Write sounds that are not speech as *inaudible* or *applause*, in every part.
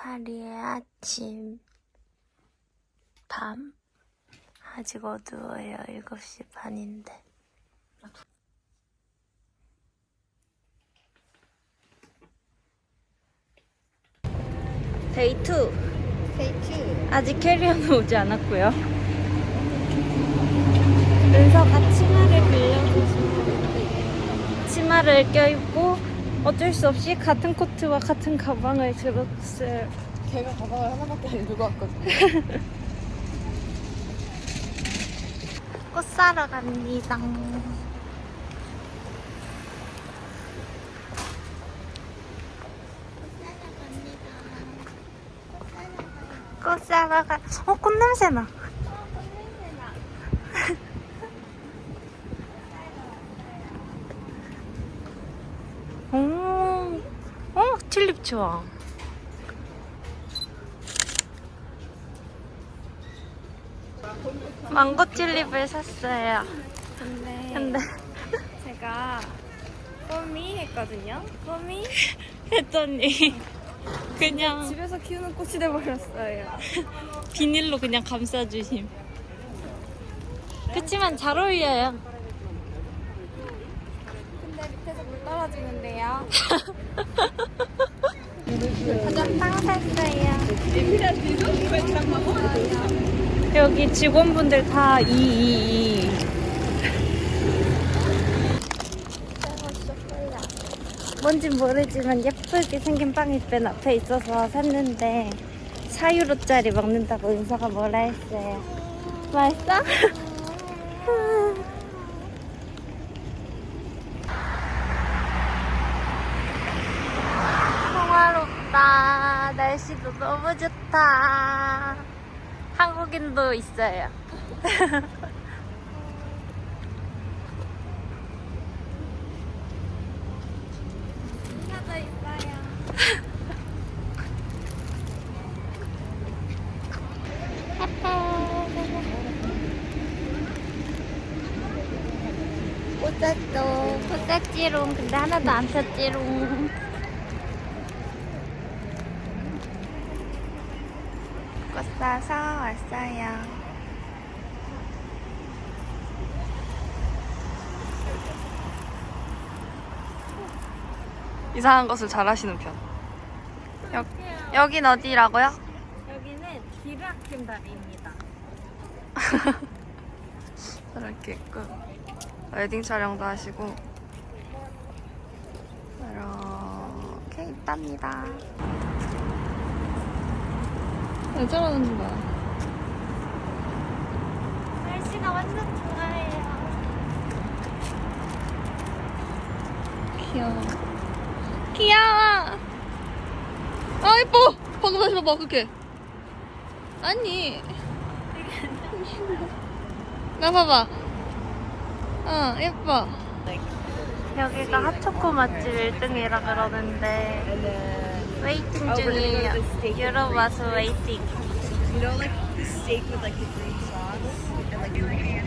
파리의 아침 밤 아직 어두워요. 7시 반인데. 데이 2 데이트. 아직 캐리어는 *laughs* 오지 않았고요. 은서가 치마를 빌려서 치마를 껴입고 어쩔 수 없이 같은 코트와 같은 가방을 들었어요 걔가 가방을 하나밖에 안 들고 왔거든. *laughs* 꽃 사러 갑니다. 꽃 사러 가. 어, 꽃 냄새 나. 오, 어, 좋아. 망고 튤립을 샀어요. 근데, 근데 제가 뽀미 했거든요. 뽀미 *laughs* 했더니 그냥 집에서 키우는 꽃이 돼버렸어요. *laughs* 비닐로 그냥 감싸주심. 그치만 잘 어울려요. 근데 밑에서 물 떨어지는데요. *laughs* 빵 샀어요. 여기 직원분들 다 222. 뭔진 모르지만 예쁘게 생긴 빵이 맨 앞에 있어서 샀는데 4유로짜리 먹는다고 은서가 뭐라 했어요. 맛있어? *laughs* 평화롭다. 날씨도 너무 좋다. 한국인도 있어요. 하나 있어요. 꽃 샀어. 꽃 샀지롱. 근데 하나도 안 폈지롱. 꽃 사서 왔어요. 이상한 것을 잘 하시는 편. 여, 여긴 어디라고요? 여기는 기르아킴 다리입니다. 이렇게 있고 웨딩 촬영도 하시고 이렇게 있답니다. 왜 저러는 거야? 날씨가 완전 좋아해요. 귀여워. 귀여워. 아 예뻐. 방금 다시 봐봐 그게. 아니. 나 봐봐. 어 예뻐. 여기가 핫초코 맛집 1등이라 그러는데 웨이팅 중이에요. 유럽 와서 웨이팅. You know, like the steak with like the green sauce and like green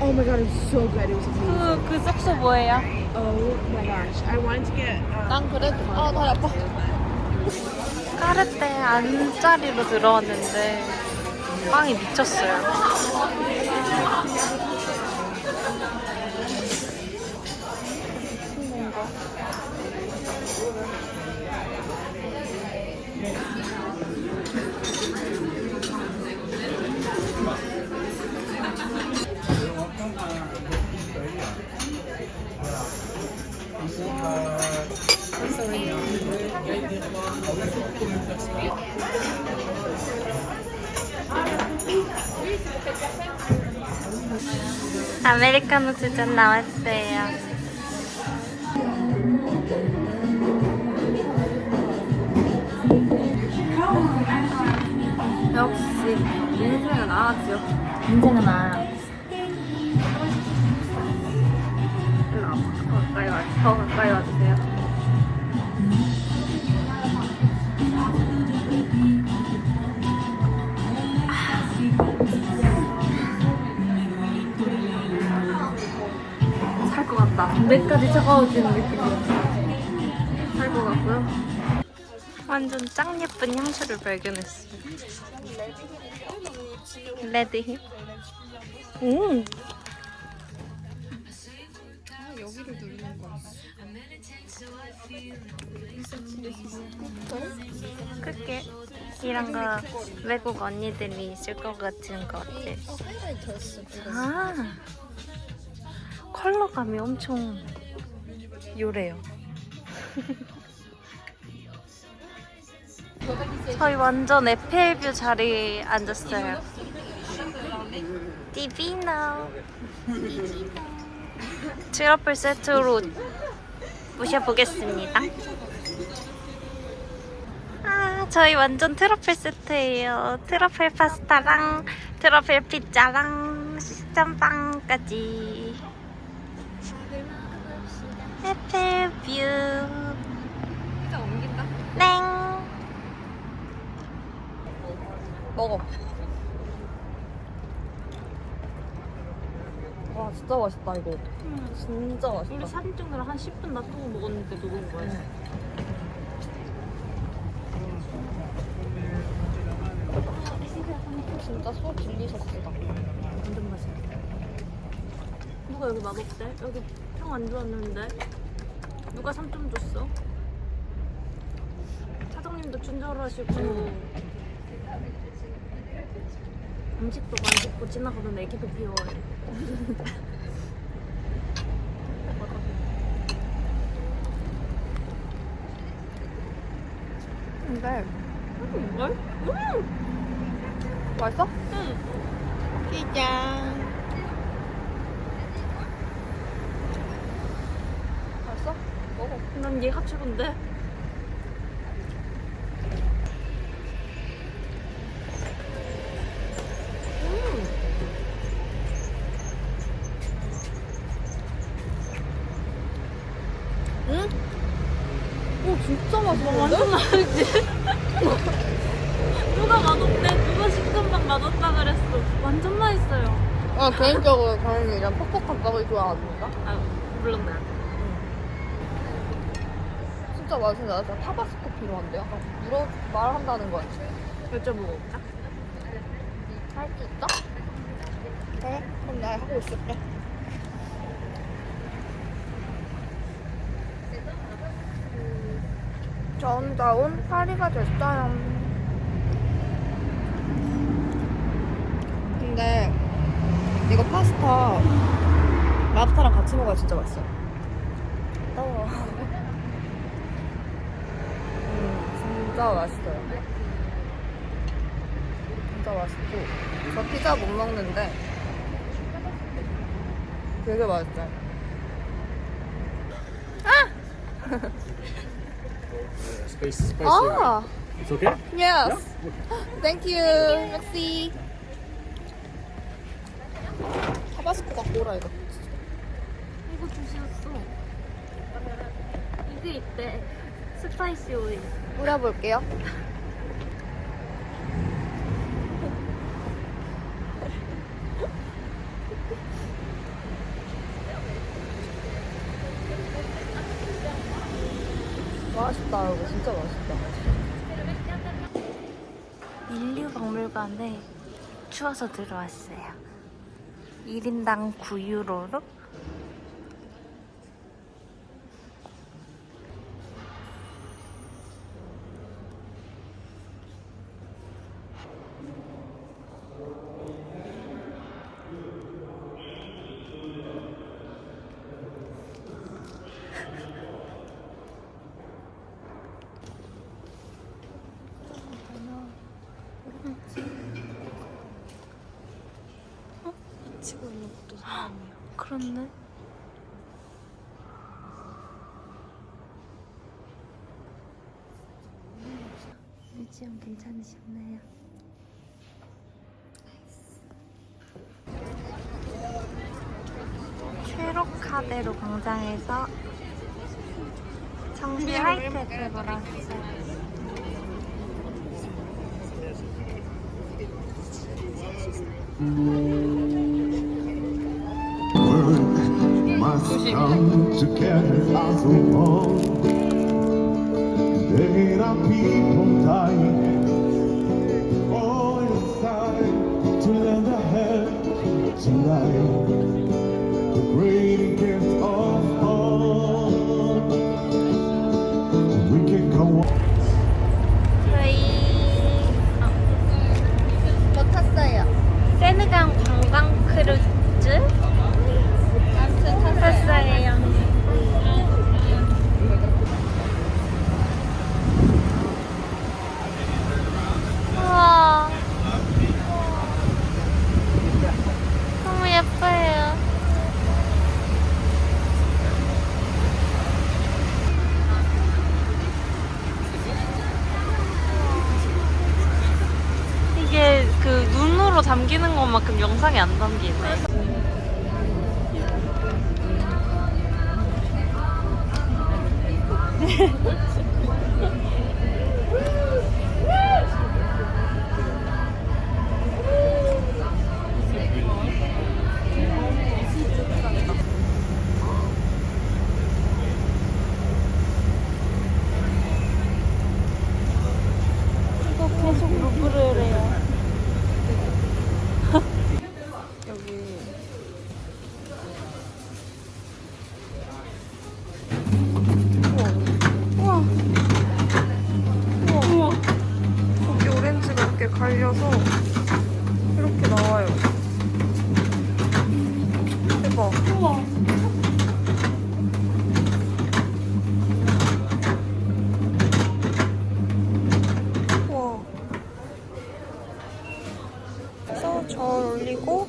Oh my god, it's so good. It was amazing. 그, 그 썩소 뭐예요? Oh my gosh. I wanted to get um, 난 그래도 아, 다리 아파. 까르떼 안짜리로 들어왔는데 빵이 미쳤어요. 아메리카노 두 잔 나왔어요. 역시 인생은 나았죠. 인생은 알아. 더 가까이 와, 더 가까이 와주세요. 같다. 배까지 차가워지는 느낌이야. 살것 같고요. 완전 짱 예쁜 향수를 발견했어요. 레드힙. 음. 그게 이런 거 외국 언니들이 있을 것 같은 것들. 아 컬러감이 엄청 요래요. *laughs* 저희 완전 에펠뷰 자리에 앉았어요. 디비노. 트러플 세트로 모셔보겠습니다. 아, 저희 완전 트러플 세트예요. 트러플 파스타랑 트러플 피자랑 짬빵까지. 에펠뷰. 피자 옮긴다? 땡. 먹어. 와 진짜 맛있다 이거. 진짜 맛있다. 우리 사진 찍느라 한 10분 놔두고 먹었는데 녹은 거야. 진짜 소 딜리셔스다. 완전 맛있다. 누가 여기 맛없대? 여기 평안 좋았는데? 누가 3점 줬어? 사장님도 친절하시고 음식도 맛있고 지나가던 애기도 귀여워해. 근데 뭘? 맛있어? 피자. 맛있어? 먹어. 난 얘가 최고인데? 오 진짜 맛있는데? 완전 맛있지? *laughs* 누가 맛없대? 누가 식감만 맛없다 그랬어? 완전 맛있어요. 아 개인적으로 저는 이런 퍽퍽한 떡을 좋아하거든요. 아, 물론 나. 진짜 맛있는데 나 타바스코 필요한데 약간 물어 말한다는 거야. 여쭤보고 올까? 할 수 있어? 그래? 그럼 내가 하고 있을게. 정다운 파리가 됐어요. 근데 이거 파스타 랍스타랑 같이 먹어야 진짜 맛있어. 떠워. 음, 진짜 맛있어요. 진짜 맛있고 저 피자 못 먹는데 되게 맛있어요. Spicy, spicy. 아, It's okay? yes. Thank you. Merci. 타바스코가 뭐라 이거? 이거 주셨어. 이게 있대. 스파이시 오일. 뿌려볼게요. *laughs* 맛있다, 이거 진짜 맛있다. 인류 박물관에 추워서 들어왔어요. 1인당 9유로로 치고 있는 것도 사람이야. 그렇네. 뮤지엄 괜찮으셨나요? 최로카데로 광장에서 정비 하이테크를 왔어요. must come to carry us along. There are people dying all inside to lend a hand to life. The great 눈으로 담기는 것만큼 영상에 안 담기네. *laughs* 대박. 우와. 그래서 저 올리고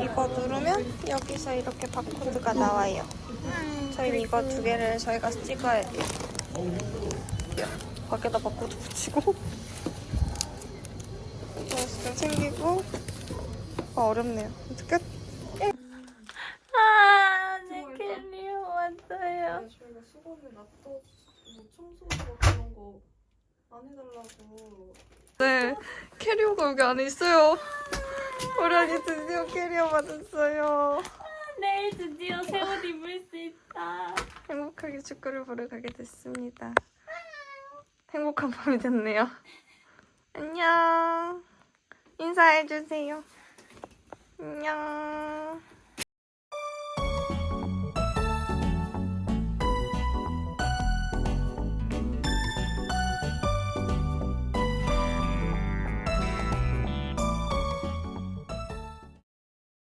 이거 누르면 여기서 이렇게 바코드가 나와요. 저희 이거 두 개를 저희가 찍어야 돼요. 밖에다 바코드 붙이고 좀 생기고 아, 어렵네요. 끝. 아, 내 캐리어 왔어요. 저희가 수건을 놔둬 뭐 청소하고 그런 거 안 해달라고. 네, 캐리어가 여기 안에 있어요. 우리 언니 드디어 캐리어 받았어요. 내일 드디어 새 옷 입을 수 있다. 행복하게 축구를 보러 가게 됐습니다. 행복한 밤이 됐네요. 안녕. 인사해주세요. 안녕.